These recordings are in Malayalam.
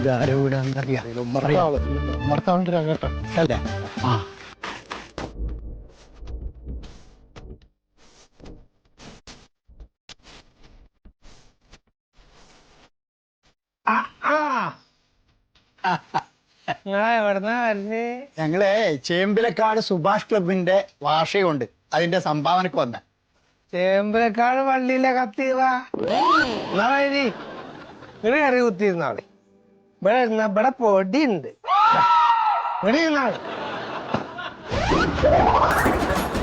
ഇതാരെ രാഘേട്ട അല്ലേ? ആ. ഞങ്ങളെ ചേമ്പിലക്കാട് സുഭാഷ് ക്ലബിന്റെ വാർഷികമുണ്ട്. അതിന്റെ സംഭാവനക്ക് വന്ന. ചേമ്പിലക്കാട് പള്ളിയിലെ കത്തിയതാ. കയറി കുത്തിയിരുന്നാളെ. ഇവിടെ ഇരുന്ന ഇവിടെ പൊടിയുണ്ട്. ഇവിടെ ഇരുന്നാൾ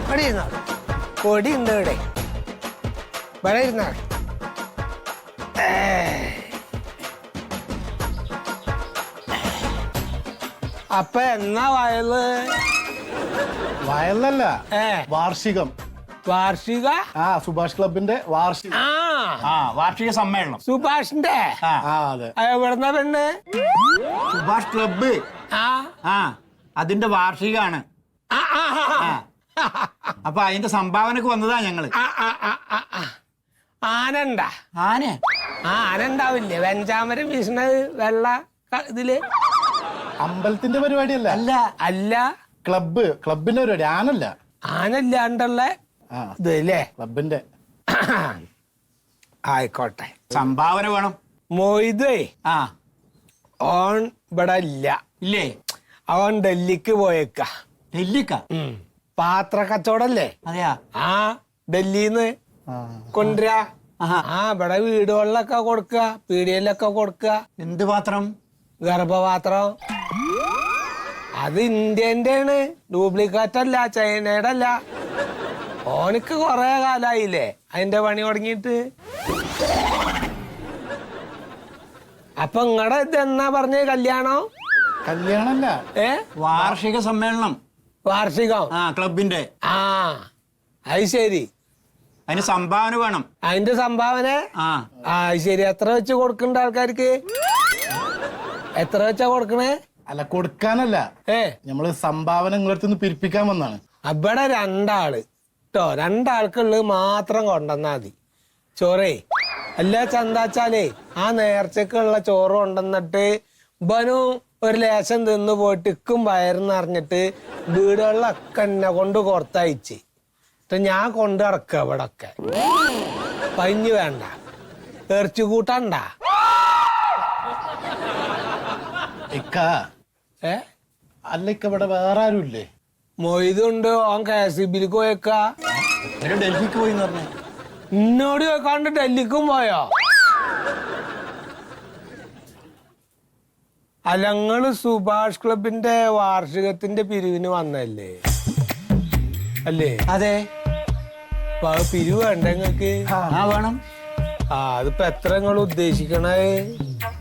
ഇവിടെ ഇരുന്നാൾ പൊടിയുണ്ട് ഇവിടെ. ഇവിടെ ഇരുന്നാൾ അപ്പൊ എന്നാ വയൽ? വയലല്ല ഏ. വാർഷികം. വാർഷിക? ആ സുഭാഷ് ക്ലബിന്റെ വാർഷിക ആ ആ വാർഷിക സമ്മേളനം. സുഭാഷിന്റെ? ആ. അതെ. എവിടുന്ന പെണ്ണ്? സുഭാഷ് ക്ലബ്ബ്. ആ. ആ അതിന്റെ വാർഷികാണ്. ആ, ആ, ആ, ആ. അപ്പൊ അതിന്റെ സംഭാവനക്ക് വന്നതാ ഞങ്ങൾ. ആ, ആ, ആ, ആ, ആ. ആനണ്ട. ആനെ? ആ ആന ഉണ്ടാവില്ലേ വെഞ്ചാമരം വീശണത് വെള്ള ക- ഇതിൽ? അമ്പലത്തിന്റെ പരിപാടിയല്ല. അല്ല. അല്ല. ക്ലബ്ബ്. ക്ലബിന്റെ പരിപാടി. ആനല്ല. ആനല്ലാണ്ടുള്ള ആ. ഇത് അല്ലേ? ക്ലബിന്റെ ആയിക്കോട്ടെ. സംഭാവന വേണം. മൊയ്തേ ആ. ഓൺ ഇവിടെ ഇല്ല. ഇല്ലേ? അവൻ ഡൽഹിക്ക് പോയേക്ക. ഡൽഹിക്ക. പാത്ര കച്ചവടല്ലേ? അതെയാ? ആ ഡൽഹിന്ന് കൊണ്ടുവരാ. ആ ഇവിടെ വീടുകളിലൊക്കെ കൊടുക്കുക പീടികയിലൊക്കെ കൊടുക്കുക എന്ത് പാത്രം? ഗർഭപാത്രം. അത് ഇന്ത്യന്റെ ആണ് ഡ്യൂപ്ലിക്കേറ്റ് അല്ല ചൈനയുടെ അല്ല ഓനിക്ക് കൊറേ കാലായില്ലേ? അതിന്റെ പണി തുടങ്ങിയിട്ട്. അപ്പൊ ഇങ്ങടെ ഇത് എന്നാ പറഞ്ഞ കല്യാണോ? കല്യാണല്ല. ഏ? വാർഷിക സമ്മേളനം. വാർഷികം. ആ ക്ലബിന്റെ. ആ അത് ശരി. അതിന് സംഭാവന വേണം. അതിന്റെ സംഭാവന? ആ. ആ അത് ശരി. എത്ര വെച്ച് കൊടുക്കണ്ട ആൾക്കാർക്ക്? എത്ര വെച്ചാ കൊടുക്കണേ? അല്ല കൊടുക്കാനല്ല. ഏ? നമ്മൾ സംഭാവന നിങ്ങളടുത്ത് പിരിപ്പിക്കാൻ വന്നാണ്. അവിടെ രണ്ടാൾ. കേട്ടോ രണ്ടാൾക്കുള്ളത് മാത്രം കൊണ്ടുവന്നാ മതി. ചോറേ. അല്ല ചന്താച്ചാലേ ആ നേർച്ചക്കുള്ള ചോറ് കൊണ്ടുവന്നിട്ട് ബനു ഒരു ലേശം തിന്നു പോയിട്ട് ഇക്കും വയറെന്ന് അറിഞ്ഞിട്ട് വീടുകളിലൊക്കെ എന്നെ കൊണ്ട് കൊറത്തയച്ച് എന്നിട്ട് ഞാൻ കൊണ്ടു നടക്കുക ഇവിടെ ഒക്കെ പഞ്ഞു വേണ്ട. ഇറച്ചി കൂട്ടണ്ട. ഏ? അല്ല ഇക്ക ഇവിടെ വേറെ ആരും ഇല്ലേ മൊയ്തുണ്ട്. ഓൻ കെ സി ബിയിലേക്ക് പോയേക്കാ. ഡൽഹിക്ക് പോയി പറഞ്ഞു. എന്നോട് കണ്ട് ഡൽഹിക്കും പോയോ? അലങ്ങൾ സുഭാഷ് ക്ലബിന്റെ വാർഷികത്തിന്റെ പിരിവിന് വന്നല്ലേ അല്ലേ? അതെ. പിരിവ് വേണ്ട നിങ്ങക്ക് ആ വേണം. ആ അതിപ്പോ എത്ര നിങ്ങൾ ഉദ്ദേശിക്കണേ?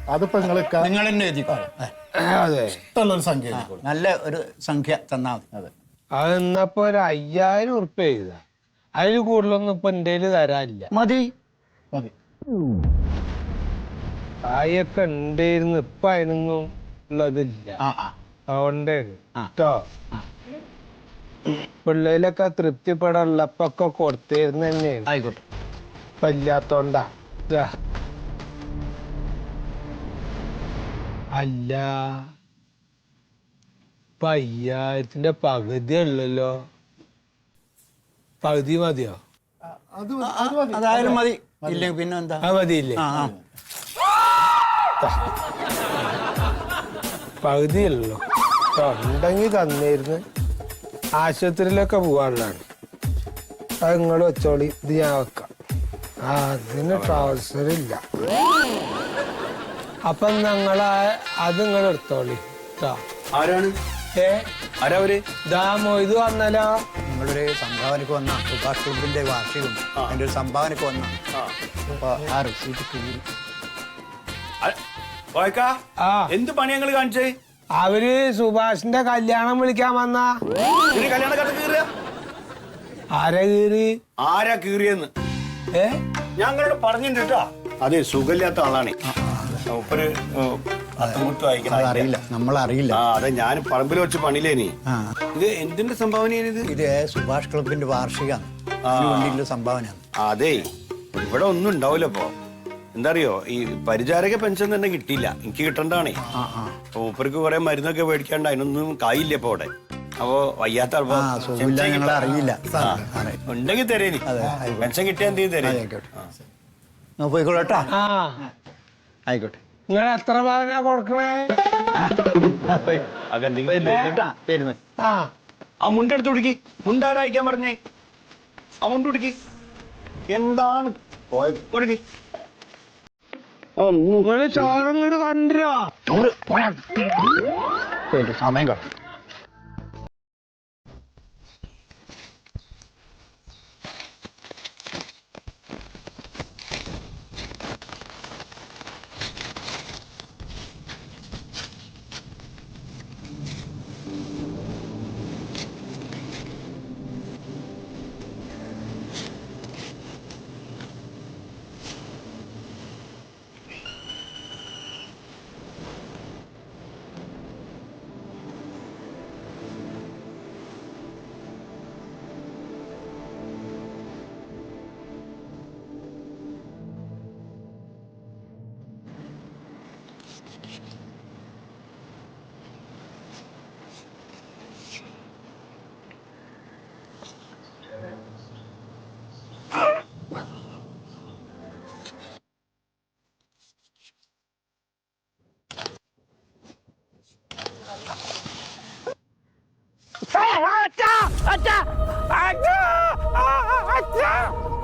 അതിപ്പോ നിങ്ങൾ നിങ്ങൾ തന്നെ അതെ. സംഖ്യ എഴുതിക്കോളൂ. നല്ല ഒരു സംഖ്യ തന്നാ മതി. അതെ അത് എന്നപ്പോ ഒരു അയ്യായിരം ഉറുപ്പ്യ ചെയ്ത അതിൽ കൂടുതലൊന്നും ഇപ്പൊ എന്റെ തരാനില്ല. മതി. മതി. ആയൊക്കെ ഉണ്ടായിരുന്നു ഇപ്പൊ അതിനൊന്നും ഉള്ളതില്ല. ആ ആ. അതുകൊണ്ട് ആ. കേട്ടോ പിള്ളേരൊക്കെ തൃപ്തിപ്പെടാനുള്ളപ്പൊക്കെ കൊടുത്തിരുന്ന തന്നെയാണ് ആയിക്കോട്ടെ. ഇപ്പൊ ഇല്ലാത്തോണ്ടാ. ദാ. അല്ല. ഇപ്പൊ അയ്യായിരത്തിന്റെ പകുതി ഉള്ളല്ലോ. പകുതി മതിയോ? അത് മതി, അത് മതി. അതായാലും മതി. ഇല്ലെങ്കിൽ പിന്നെ എന്താ അത് മതിയില്ലേ? ആ ആ. പകുതി ഉള്ളല്ലോ ഉണ്ടെങ്കിൽ തന്നിരുന്നു. ആശുപത്രിയിലൊക്കെ പോകാനുള്ളതാണ് അത് നിങ്ങൾ വെച്ചോളി. ഇത് ഞാൻ വെക്കാം. ആ അതിന് ട്രൗസർ ഇല്ല. അപ്പൊ ഞങ്ങൾ അത് നിങ്ങൾ എടുത്തോളി. ആരാണ്? ഏ? ആരാ ദാ മൊയ്ത് വന്നല്ലോ. നിങ്ങളൊരു സംഭാവനക്ക് വന്ന സുഭാഷ് ക്ലബിന്റെ വാർഷികം അതിന്റെ ഒരു സംഭാവനക്ക് വന്ന. അപ്പൊ ആ റിസീറ്റ് ആ. എന്ത് പണി ഞങ്ങൾ കാണിച്ചേ? അവർ സുഭാഷിന്റെ കല്യാണം വിളിക്കാൻ വന്ന. ഇതിന് കല്യാണ കീറിയ? ആരെ കീറി? ആരാ കീറിയെന്ന്? ഏ? ഞങ്ങളോട് പറഞ്ഞിട്ടുണ്ട് കേട്ടോ. അതെ സുഖമില്ലാത്ത ആളാണ്. ഉപ്പര് അത്തമുട്ട് വായിക്കണം അറിയില്ല. നമ്മളറിയില്ല. ആ അതെ ഞാൻ പറമ്പിൽ വെച്ച് പണിയിലേനി ആ. ഇത് എന്തിന്റെ സംഭാവനയാണ് ഇത്? ഇത് സുഭാഷ് ക്ലബിന്റെ വാർഷികമാണ് അതിന് വേണ്ടിയിട്ടുള്ള സംഭാവനയാണ്. അതെ ഇവിടെ ഒന്നും ഉണ്ടാവില്ല ഇപ്പൊ. എന്താ അറിയോ ഈ പരിചാരക പെൻഷൻ തന്നെ കിട്ടിയില്ല. എനിക്ക് കിട്ടണ്ടാണേ. ആ ആ അപ്പൊ മൂപ്പർക്ക് കുറെ മരുന്നൊക്കെ മേടിക്കാണ്ട് അതിനൊന്നും കായില്ല ഇപ്പൊ അവിടെ. അപ്പൊ വയ്യാത്ത ആൾക്കാർ ആ സുഖമില്ല ഞങ്ങൾ അറിയില്ല. അതെ ഉണ്ടെങ്കിൽ തരേനി. അതെ, ആയിക്കോട്ടെ. പെൻഷൻ കിട്ടിയാൽ എന്തെങ്കിലും തരേ ആയിക്കോട്ടെ. എന്നാ പോയിക്കോളട്ടാ ആ. ആയിക്കോട്ടെ. നിങ്ങൾ എത്ര ഭാഗ കൊടുക്കണേ? ആ. ആ മുണ്ടെടുത്ത് കുടിക്ക് മുണ്ടാരാ അയക്കാൻ പറഞ്ഞേ? ആ മുണ്ട് കുടിക്ക് എന്താണ്? കൊടുക്ക്. നിങ്ങൾ കണ്ടിരോ ചോറ് സമയം കിട്ടും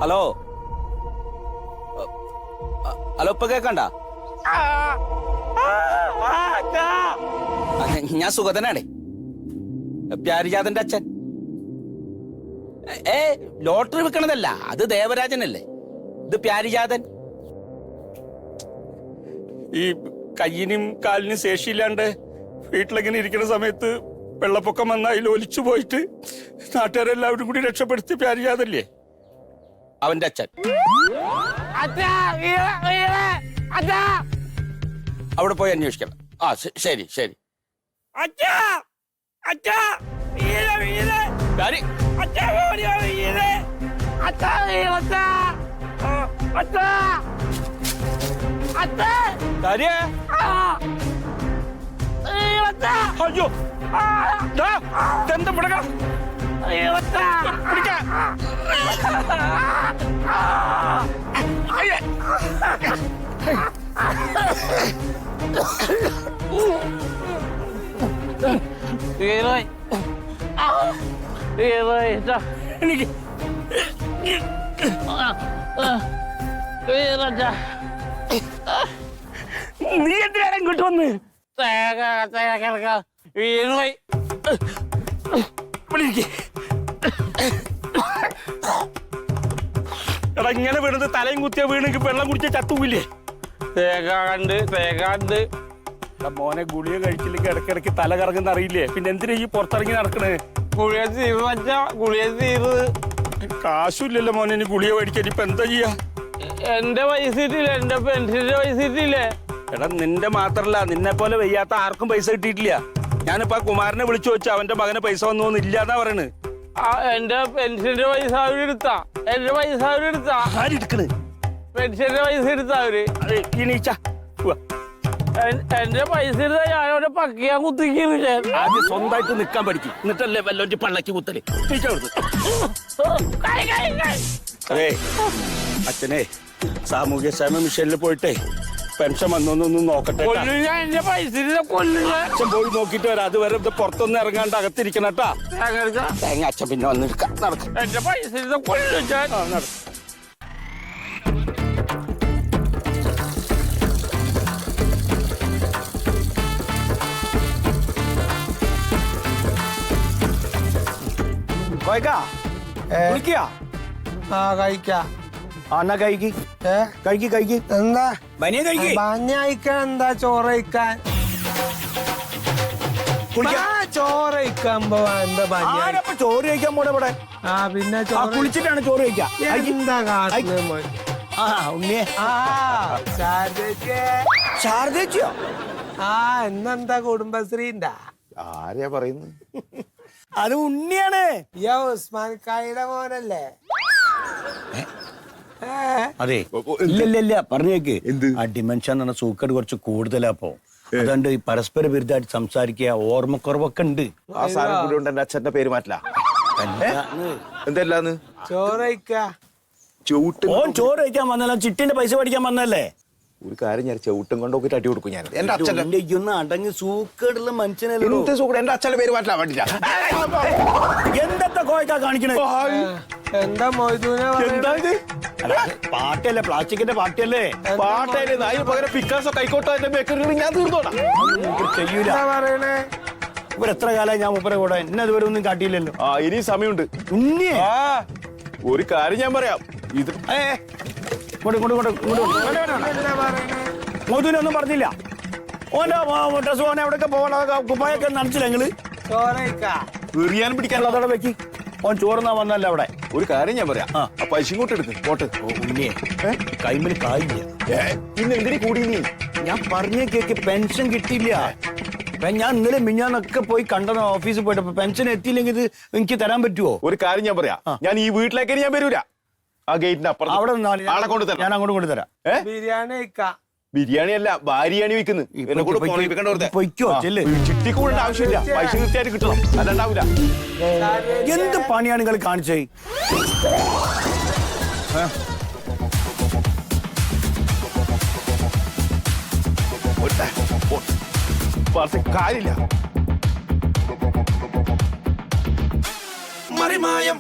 ഹലോ. ഹലോ ഇപ്പൊ കേക്കണ്ട? ഞാൻ സുഗതനാണേ. പ്യാരിജാതന്റെ അച്ഛൻ. ഏ ലോട്ടറി വിൽക്കണതല്ല അത് ദേവരാജനല്ലേ? ഇത് പ്യാരിജാതൻ. ഈ കയ്യിനും കാലിനും ശേഷിയില്ലാണ്ട് വീട്ടിലിങ്ങനെ ഇരിക്കുന്ന സമയത്ത് വെള്ളപ്പൊക്കം വന്ന അതിൽ ഒലിച്ചു പോയിട്ട് നാട്ടുകാരെല്ലാവരും കൂടി രക്ഷപ്പെടുത്തി പ്യാരിജാതല്ലേ? അവന്റെ അച്ഛൻ. അവിടെ പോയി അന്വേഷിക്കണം ആ ശരി ശരി. അയ്യോ ഇതെന്താ പിടക? പിടിക്കാൻ. അയ്യേ. എനിക്ക് നീ എന്തിനാണ് ഇങ്ങോട്ട് വന്ന് എടാ ഇങ്ങനെ വീണത് തലയും കുത്തിയ വീണെങ്കിൽ വെള്ളം കുടിച്ച ചത്തൂല്ലേ തേകാണ്ട് എടാ മോനെ ഗുളിക കഴിച്ചില്ലെങ്കിൽ ഇടയ്ക്കിടയ്ക്ക് തല കറങ്ങുന്ന അറിയില്ലേ? പിന്നെ എന്തിനാ ഈ പുറത്തിറങ്ങി നടക്കണേ? ഗുളിക തീർന്ന് വച്ചാ ഗുളിക തീർന്ന്. കാശുമില്ലല്ലോ മോനെ ഇനി ഗുളിക മേടിക്കാൻ ഇപ്പൊ എന്താ ചെയ്യാ? എന്റെ പൈസ ഇട്ടില്ല എന്റെ പെൻഷന്റെ പൈസ ഇട്ടില്ലേ. എടാ നിന്റെ മാത്രല്ല നിന്നെ പോലെ വയ്യാത്ത ആർക്കും പൈസ കിട്ടിയിട്ടില്ല. ഞാനിപ്പോ ആ കുമാരനെ വിളിച്ചു വെച്ചു അവന്റെ മകന് പൈസ വന്നു ഇല്ല എന്നാ പറയണ്. എന്റെ പെൻഷന്റെ പൈസ അവരെടുത്താ എന്റെ പൈസ അവരെടുത്താ ആരെടുക്കണ് പെൻഷന്റെ പൈസ എടുത്താ അവർ. എൻ- എന്റെ പൈസ എടുത്താ ഞാൻ അവരെ പക്കിയാ കുത്തിക്കുന്നു ആദ്യം സ്വന്തമായിട്ട് നിക്കാൻ പഠിക്കും. എന്നിട്ടല്ലേ വല്ലോന്റെ പള്ളക്ക് കുത്തൽ. അതെ അച്ഛനെ സാമൂഹ്യ ക്ഷേമ മിഷനിൽ പോയിട്ടേ പെൻഷൻ വന്നൊന്നും നോക്കട്ടെ ട്ടാ. കൊല്ലു ഞാൻ എന്റെ പൈസ എടുത്താ കൊല്ലു ഞാൻ അച്ഛൻ പോയി നോക്കിട്ട് വരാം. അതുവരെ ഇത് പുറത്തൊന്നും ഇറങ്ങാണ്ട് അകത്തിരിക്കണട്ടാ തേങ്ങ അച്ഛൻ പിന്നെ വന്നെടുക്കാം നടക്കും. എന്റെ പൈസ എടുത്താ കൊല്ലു ഞാൻ കോയക്കാ കുളിക്കുക ആ കഴിക്കാം. എന്നാ കഴിക്കി. കഴിക്കി കഴിക്കി കഴിക്ക്. എന്താ? ബനിയ കഴിക്കി. ബനിയ കഴിക്കാൻ എന്താ ചോറ് കഴിക്കാൻ? ചോറ ചോറ് കഴിക്കാൻ പോവാ. എന്താ ബാഞ്ഞ ആരപ്പ ചോറ് കഴിക്കാൻ പോടെ ഇവിടെ? ആ പിന്നെ കുളിച്ചിട്ടാണ് ചോറ് കഴിക്കുക എന്താ കാട്ടുന്നത് ആ ഉണ്ണിയെ. ആ ശാരദയ്ക്ക് ശാരദയോ ആ ഇന്നെന്താ കുടുംബശ്രീണ്ടാ ആരെയാ പറയുന്നു അത് ഉണ്ണിയാണ്. യോ ഉസ്മാൻ കായുടെ മോനല്ലേ? അതെ. ഇല്ല ഇല്ല പറഞ്ഞേക്ക് ആ ഡിമെൻഷൻ എന്ന് പറഞ്ഞ സൂക്കട് കുറച്ച് കൂടുതലാ അപ്പോ അതുകൊണ്ട് ഈ പരസ്പര വിരുദ്ധമായിട്ട് സംസാരിക്കുക ഓർമ്മക്കുറവൊക്കെ ഉണ്ട്. ആ സാധനം കൂടി കൊണ്ട് എന്റെ അച്ഛന്റെ പേര് മാറ്റില്ല. എന്തല്ലാന്ന്? ചോറയിക്ക ചവിട്ട് ഓൻ ചോറ് കഴിക്കാൻ വന്നല്ല. ചിട്ടിന്റെ പൈസ മേടിക്കാൻ വന്നല്ലേ? ഒരു കാര്യം ഞാൻ ചവിട്ടും കൊണ്ടൊക്കെ അടി കൊടുക്കും ഞാൻ. എന്റെ അച്ഛന്റെ ഒന്ന് അടങ്ങി സൂക്കേടുള്ള മനുഷ്യനല്ലേ എന്ത് സുഖം എന്റെ അച്ഛന്റെ പേര് മാറ്റില്ല. വേണ്ടില്ല എന്തൊക്കെ കോയക്കാ കാണിക്കണേ? എന്താ മൊയ്തൂനെ എന്താ ഇത് അല്ല, പാട്ടല്ലേ പ്ലാസ്റ്റിക്കിന്റെ പാട്ടല്ലേ പാട്ടായിരുന്നു അതിന് പകരം പിക്കാസോ കൈക്കോട്ടോ എന്റെ ബേക്കറി ഞാൻ തീർന്നോടാ ചെയ്യൂല. എന്താ പറയണേ? ഇവർ എത്ര കാലമായി ഞാൻ മുപ്പര കൂടെ? എന്നെ ഇതുവരെ ഒന്നും കാട്ടിയില്ലല്ലോ. ആ ഇനി സമയമുണ്ട്. ഉണ്ണിയെ? ആ. ഒരു കാര്യം ഞാൻ പറയാം. ഇത് ഏ, ഇങ്ങോട്ട് ഇങ്ങോട്ട് ഇങ്ങോട്ട് ഇങ്ങോട്ട്. എന്താ പറയണേ? മോദുവിനൊന്നും പറഞ്ഞില്ല. ഓന്റെ ഡ്രസ് ഓനെ എവിടെയൊക്കെ പോകണ കുപ്പായൊക്കെ നനച്ചില്ല ഞങ്ങൾ ചോറയിക്ക. എറിയാൻ പിടിക്കാനുള്ള അതോടെ വെക്കി. ഓൻ ചോറുന്നാ വന്നല്ല അവിടെ. ഒരു കാര്യം ഞാൻ പറയാം. പൈസ ഇങ്ങോട്ട് എടുക്ക്. പോട്ട്. ഓ, ഉണ്ണിയെ. കൈമിൽ കായില്ല ഇന്ന് പിന്നെ എന്തിനു കൂടി നീ? ഞാൻ പറഞ്ഞേ കേക്ക് പെൻഷൻ കിട്ടിയില്ല. ഞാൻ ഇന്നലെ മിഞ്ഞാന്നൊക്കെ പോയി കണ്ടത് ഓഫീസിൽ പോയിട്ട്. അപ്പൊ പെൻഷൻ എത്തിയില്ലെങ്കിൽ ഇത് എനിക്ക് തരാൻ പറ്റുമോ ഒരു കാര്യം ഞാൻ പറയാം. ഞാൻ ഈ വീട്ടിലേക്ക് ഞാൻ വരൂല. ആ ഗേറ്റിന്റെ അപ്പുറം അവിടെ ആളെ കൊണ്ട് തരാം. ഞാൻ അങ്ങോട്ട് കൊണ്ടുതരാം ബിരിയാണി ബിരിയാണി അല്ല ഭാര്യയാണ് വിൽക്കുന്നത് എന്നെ കൂടെ പോണിപ്പിക്കണ്ട വെറുതെ. ചിട്ടി കൂടേണ്ട ആവശ്യമില്ല. പൈസ കൃത്യമായിട്ട് കിട്ടണം. അല്ലാണ്ടാവില്ല എന്ത് പണിയാണ് നിങ്ങൾ കാണിച്ചേ? കാര്യമില്ല. മറിമായം.